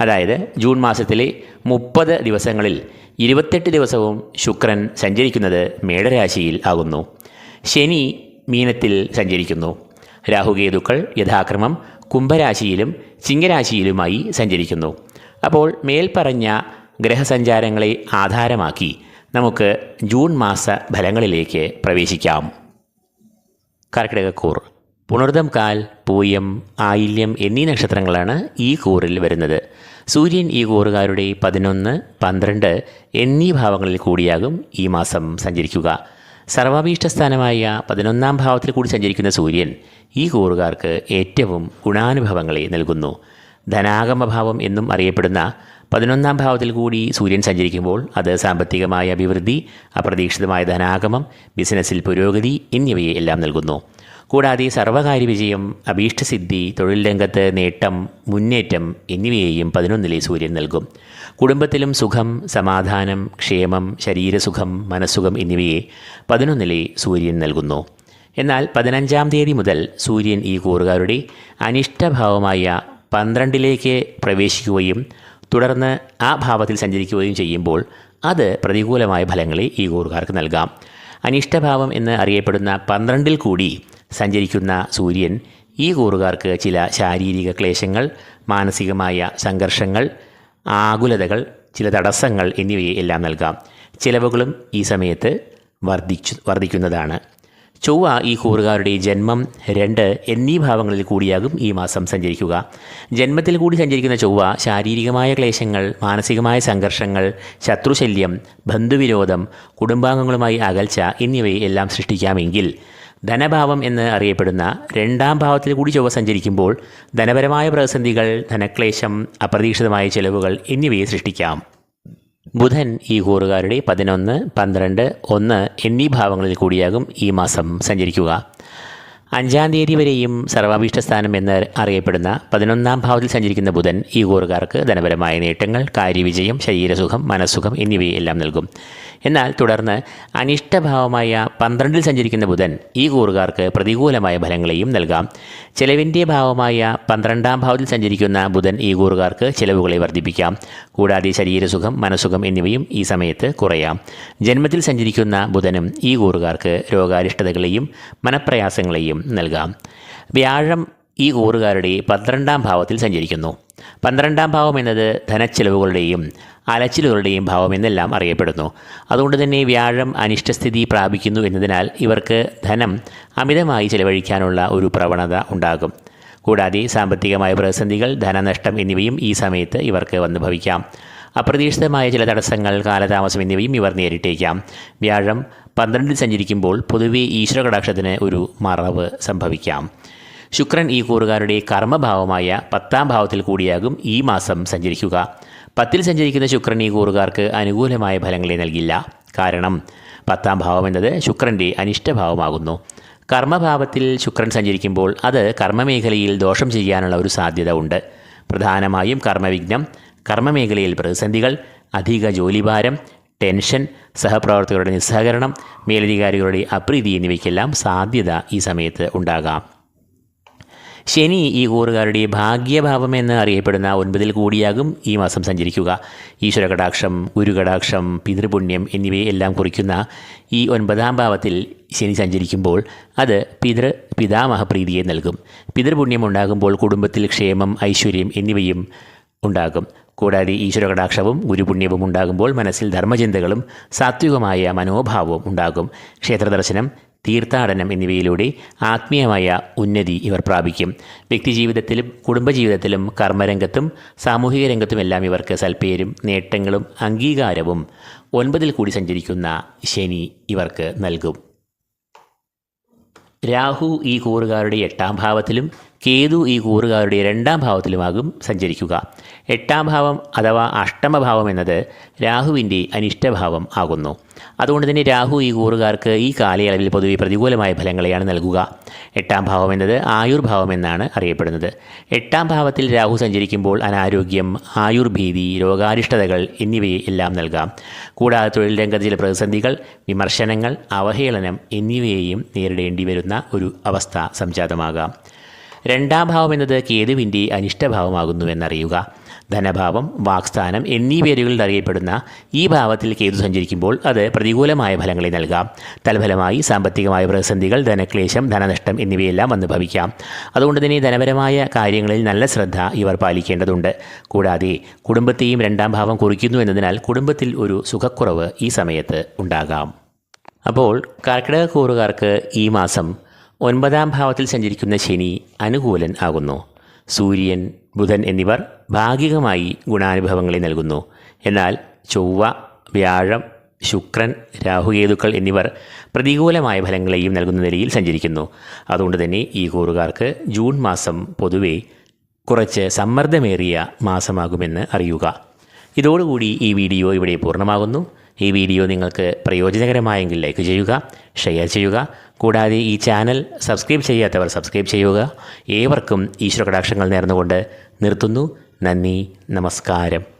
അതായത് ജൂൺ മാസത്തിലെ മുപ്പത് ദിവസങ്ങളിൽ ഇരുപത്തെട്ട് ദിവസവും ശുക്രൻ സഞ്ചരിക്കുന്നത് മേടരാശിയിൽ ആകുന്നു. ശനി മീനത്തിൽ സഞ്ചരിക്കുന്നു. രാഹുകേതുക്കൾ യഥാക്രമം കുംഭരാശിയിലും ചിങ്ങരാശിയിലുമായി സഞ്ചരിക്കുന്നു. അപ്പോൾ മേൽപ്പറഞ്ഞ ഗ്രഹസഞ്ചാരങ്ങളെ ആധാരമാക്കി നമുക്ക് ജൂൺ മാസ ഫലങ്ങളിലേക്ക് പ്രവേശിക്കാം. കർക്കിടകക്കൂർ. പുണർദം കാൽ പൂയം ആയില്യം എന്നീ നക്ഷത്രങ്ങളാണ് ഈ കൂറിൽ വരുന്നത്. സൂര്യൻ ഈ കൂറുകാരുടെ പതിനൊന്ന് പന്ത്രണ്ട് എന്നീ ഭാവങ്ങളിൽ കൂടിയാകും ഈ മാസം സഞ്ചരിക്കുക. സർവാഭീഷ്ടസ്ഥാനമായ പതിനൊന്നാം ഭാവത്തിൽ കൂടി സഞ്ചരിക്കുന്ന സൂര്യൻ ഈ കൂറുകാർക്ക് ഏറ്റവും ഗുണാനുഭവങ്ങളെ നൽകുന്നു. ധനാഗമഭാവം എന്നും അറിയപ്പെടുന്ന പതിനൊന്നാം ഭാവത്തിൽ കൂടി സൂര്യൻ സഞ്ചരിക്കുമ്പോൾ അത് സാമ്പത്തികമായ അഭിവൃദ്ധി അപ്രതീക്ഷിതമായ ധനാഗമം ബിസിനസ്സിൽ പുരോഗതി എന്നിവയെ എല്ലാം നൽകുന്നു. കൂടാതെ സർവകാര്യ വിജയം അഭീഷ്ടസിദ്ധി തൊഴിൽ രംഗത്ത് നേട്ടം മുന്നേറ്റം എന്നിവയെയും പതിനൊന്നിലെ സൂര്യൻ നൽകും. കുടുംബത്തിലും സുഖം സമാധാനം ക്ഷേമം ശരീരസുഖം മനസ്സുഖം എന്നിവയെ പതിനൊന്നിലെ സൂര്യൻ നൽകുന്നു. എന്നാൽ പതിനഞ്ചാം തീയതി മുതൽ സൂര്യൻ ഈ കൂറുകാരുടെ അനിഷ്ടഭാവമായ പന്ത്രണ്ടിലേക്ക് പ്രവേശിക്കുകയും തുടർന്ന് ആ ഭാവത്തിൽ സഞ്ചരിക്കുകയും ചെയ്യുമ്പോൾ അത് പ്രതികൂലമായ ഫലങ്ങളെ ഈ കൂറുകാർക്ക് നൽകാം. അനിഷ്ടഭാവം എന്ന് അറിയപ്പെടുന്ന പന്ത്രണ്ടിൽ കൂടി സഞ്ചരിക്കുന്ന സൂര്യൻ ഈ കൂറുകാർക്ക് ചില ശാരീരിക ക്ലേശങ്ങൾ മാനസികമായ സംഘർഷങ്ങൾ ആകുലതകൾ ചില തടസ്സങ്ങൾ എന്നിവയെ എല്ലാം നൽകാം. ചിലവുകളും ഈ സമയത്ത് വർദ്ധിച്ചു വർദ്ധിക്കുന്നതാണ്. ചൊവ്വ ഈ കൂറുകാരുടെ ജന്മം രണ്ട് എന്നീ ഭാവങ്ങളിൽ കൂടിയാകും ഈ മാസം സഞ്ചരിക്കുക. ജന്മത്തിൽ കൂടി സഞ്ചരിക്കുന്ന ചൊവ്വ ശാരീരികമായ ക്ലേശങ്ങൾ മാനസികമായ സംഘർഷങ്ങൾ ശത്രുശല്യം ബന്ധുവിരോധം കുടുംബാംഗങ്ങളുമായി അകൽച്ച എന്നിവയെ എല്ലാം സൃഷ്ടിക്കാമെങ്കിൽ ധനഭാവം എന്ന് അറിയപ്പെടുന്ന രണ്ടാം ഭാവത്തിൽ കൂടി ചൊവ്വ സഞ്ചരിക്കുമ്പോൾ ധനപരമായ പ്രതിസന്ധികൾ ധനക്ലേശം അപ്രതീക്ഷിതമായ ചെലവുകൾ എന്നിവയെ സൃഷ്ടിക്കാം. ബുധൻ ഈ കൂറുകാരുടെ പതിനൊന്ന് പന്ത്രണ്ട് ഒന്ന് എന്നീ ഭാവങ്ങളിൽ കൂടിയാകും ഈ മാസം സഞ്ചരിക്കുക. അഞ്ചാം തീയതി വരെയും സർവാഭീഷ്ടസ്ഥാനം എന്ന് അറിയപ്പെടുന്ന പതിനൊന്നാം ഭാവത്തിൽ സഞ്ചരിക്കുന്ന ബുധൻ ഈ കൂറുകാർക്ക് ധനപരമായ നേട്ടങ്ങൾ കാര്യവിജയം ശരീരസുഖം മനസ്സുഖം എന്നിവയെല്ലാം നൽകും. എന്നാൽ തുടർന്ന് അനിഷ്ടഭാവമായ പന്ത്രണ്ടിൽ സഞ്ചരിക്കുന്ന ബുധൻ ഈ കൂറുകാർക്ക് പ്രതികൂലമായ ഫലങ്ങളെയും നൽകാം. ചെലവിന്റെ ഭാവമായ പന്ത്രണ്ടാം ഭാവത്തിൽ സഞ്ചരിക്കുന്ന ബുധൻ ഈ കൂറുകാർക്ക് ചെലവുകളെ വർദ്ധിപ്പിക്കാം. കൂടാതെ ശരീരസുഖം മനസ്സുഖം എന്നിവയും ഈ സമയത്ത് കുറയാം. ജന്മത്തിൽ സഞ്ചരിക്കുന്ന ബുധനും ഈ കൂറുകാർക്ക് രോഗാരിഷ്ടതകളെയും മനപ്രയാസങ്ങളെയും നൽകാം. വ്യാഴം ഈ കൂറുകാരുടെ പന്ത്രണ്ടാം ഭാവത്തിൽ സഞ്ചരിക്കുന്നു. പന്ത്രണ്ടാം ഭാവം എന്നത് ധനച്ചെലവുകളുടെയും അലച്ചിലുകളുടെയും ഭാവം എന്നെല്ലാം അറിയപ്പെടുന്നു. അതുകൊണ്ട് തന്നെ വ്യാഴം അനിഷ്ടസ്ഥിതി പ്രാപിക്കുന്നു എന്നതിനാൽ ഇവർക്ക് ധനം അമിതമായി ചെലവഴിക്കാനുള്ള ഒരു പ്രവണത ഉണ്ടാകും. കൂടാതെ സാമ്പത്തികമായ പ്രതിസന്ധികൾ ധനനഷ്ടം എന്നിവയും ഈ സമയത്ത് ഇവർക്ക് വന്നു ഭവിക്കാം അപ്രതീക്ഷിതമായ ചില തടസ്സങ്ങൾ കാലതാമസം എന്നിവയും ഇവർ നേരിട്ടേക്കാം. വ്യാഴം പന്ത്രണ്ടിൽ സഞ്ചരിക്കുമ്പോൾ പൊതുവെ ഈശ്വര കടാക്ഷത്തിന് ഒരു മറവ് സംഭവിക്കാം. ശുക്രൻ ഈ കൂറുകാരുടെ കർമ്മഭാവമായ പത്താം ഭാവത്തിൽ കൂടിയാകും ഈ മാസം സഞ്ചരിക്കുക. പത്തിൽ സഞ്ചരിക്കുന്ന ശുക്രൻ ഈ കൂറുകാർക്ക് അനുകൂലമായ ഫലങ്ങളെ നൽകില്ല. കാരണം പത്താം ഭാവം എന്നത് ശുക്രന്റെ അനിഷ്ടഭാവമാകുന്നു. കർമ്മഭാവത്തിൽ ശുക്രൻ സഞ്ചരിക്കുമ്പോൾ അത് കർമ്മമേഖലയിൽ ദോഷം ചെയ്യാനുള്ള ഒരു സാധ്യത ഉണ്ട്. പ്രധാനമായും കർമ്മവിഘ്നം കർമ്മമേഖലയിൽ പ്രതിസന്ധികൾ അധിക ജോലിഭാരം ടെൻഷൻ സഹപ്രവർത്തകരുടെ നിസ്സഹകരണം മേലധികാരികളുടെ അപ്രീതി എന്നിവയ്ക്കെല്ലാം സാധ്യത ഈ സമയത്ത് ഉണ്ടാകാം. ശനി ഈ കൂറുകാരുടെ ഭാഗ്യഭാവം എന്ന് അറിയപ്പെടുന്ന ഒൻപതിൽ കൂടിയാകും ഈ മാസം സഞ്ചരിക്കുക. ഈശ്വരകടാക്ഷം ഗുരുകടാക്ഷം പിതൃപുണ്യം എന്നിവയെല്ലാം കുറിക്കുന്ന ഈ ഒൻപതാം ഭാവത്തിൽ ശനി സഞ്ചരിക്കുമ്പോൾ അത് പിതൃ പിതാമഹപ്രീതിയെ നൽകും. പിതൃപുണ്യം ഉണ്ടാകുമ്പോൾ കുടുംബത്തിൽ ക്ഷേമം ഐശ്വര്യം എന്നിവയും ഉണ്ടാകും. കൂടാതെ ഈശ്വരകടാക്ഷവും ഗുരുപുണ്യവും ഉണ്ടാകുമ്പോൾ മനസ്സിൽ ധർമ്മചിന്തകളും സാത്വികമായ മനോഭാവവും ഉണ്ടാകും. ക്ഷേത്രദർശനം തീർത്ഥാടനം എന്നിവയിലൂടെ ആത്മീയമായ ഉന്നതി ഇവർ പ്രാപിക്കും. വ്യക്തിജീവിതത്തിലും കുടുംബജീവിതത്തിലും കർമ്മരംഗത്തും സാമൂഹിക രംഗത്തുമെല്ലാം ഇവർക്ക് സൽപ്പേരും നേട്ടങ്ങളും അംഗീകാരവും ഒൻപതിൽ കൂടി സഞ്ചരിക്കുന്ന ശനി ഇവർക്ക് നൽകും. രാഹു ഈ കൂറുകാരുടെ എട്ടാം ഭാവത്തിലും കേതു ഈ കൂറുകാരുടെ രണ്ടാം ഭാവത്തിലുമാകും സഞ്ചരിക്കുക. എട്ടാം ഭാവം അഥവാ അഷ്ടമഭാവം എന്നത് രാഹുവിന്റെ അനിഷ്ടഭാവം ആകുന്നു. അതുകൊണ്ട് തന്നെ രാഹു ഈ കൂറുകാർക്ക് ഈ കാലയളവിൽ പൊതുവെ പ്രതികൂലമായ ഫലങ്ങളെയാണ് നൽകുക. എട്ടാം ഭാവം എന്നത് ആയുർഭാവം എന്നാണ് അറിയപ്പെടുന്നത്. എട്ടാം ഭാവത്തിൽ രാഹു സഞ്ചരിക്കുമ്പോൾ അനാരോഗ്യം ആയുർഭീതി രോഗാരിഷ്ടതകൾ എന്നിവയെ എല്ലാം നൽകാം. കൂടാതെ തൊഴിൽ രംഗത്ത് ചില പ്രതിസന്ധികൾ വിമർശനങ്ങൾ അവഹേളനം എന്നിവയെയും നേരിടേണ്ടി വരുന്ന ഒരു അവസ്ഥ സംജാതമാകാം. രണ്ടാം ഭാവം എന്നത് കേതുവിന്റെ അനിഷ്ടഭാവമാകുന്നുവെന്നറിയുക. ധനഭാവം വാക്സ്ഥാനം എന്നീ പേരുകളിൽ അറിയപ്പെടുന്ന ഈ ഭാവത്തിൽ കേതു സഞ്ചരിക്കുമ്പോൾ അത് പ്രതികൂലമായ ഫലങ്ങളെ നൽകാം. തൽഫലമായി സാമ്പത്തികമായ പ്രതിസന്ധികൾ ധനക്ലേശം ധനനഷ്ടം എന്നിവയെല്ലാം വന്ന് ഭവിക്കാം. അതുകൊണ്ട് തന്നെ ധനപരമായ കാര്യങ്ങളിൽ നല്ല ശ്രദ്ധ ഇവർ പാലിക്കേണ്ടതുണ്ട്. കൂടാതെ കുടുംബത്തെയും രണ്ടാം ഭാവം കുറിക്കുന്നു എന്നതിനാൽ കുടുംബത്തിൽ ഒരു സുഖക്കുറവ് ഈ സമയത്ത് ഉണ്ടാകാം. അപ്പോൾ കർക്കിടക കൂറുകാർക്ക് ഈ മാസം ഒൻപതാം ഭാവത്തിൽ സഞ്ചരിക്കുന്ന ശനി അനുകൂലൻ ആകുന്നു. സൂര്യൻ ബുധൻ എന്നിവർ ഭാഗികമായി ഗുണാനുഭവങ്ങളെ നൽകുന്നു. എന്നാൽ ചൊവ്വ വ്യാഴം ശുക്രൻ രാഹുകേതുക്കൾ എന്നിവർ പ്രതികൂലമായ ഫലങ്ങളെയും നൽകുന്ന നിലയിൽ സഞ്ചരിക്കുന്നു. അതുകൊണ്ട് തന്നെ ഈ കൂറുകാർക്ക് ജൂൺ മാസം പൊതുവെ കുറച്ച് സമ്മർദ്ദമേറിയ മാസമാകുമെന്ന് അറിയുക. ഇതോടുകൂടി ഈ വീഡിയോ ഇവിടെ പൂർണമാകുന്നു. ഈ വീഡിയോ നിങ്ങൾക്ക് പ്രയോജനകരമായെങ്കിൽ ലൈക്ക് ചെയ്യുക ഷെയർ ചെയ്യുക. കൂടാതെ ഈ ചാനൽ സബ്സ്ക്രൈബ് ചെയ്യാത്തവർ സബ്സ്ക്രൈബ് ചെയ്യുക. ഏവർക്കും ഈശ്വര കടാക്ഷങ്ങൾ നേർന്നുകൊണ്ട് നിർത്തുന്നു. നന്ദി നമസ്കാരം.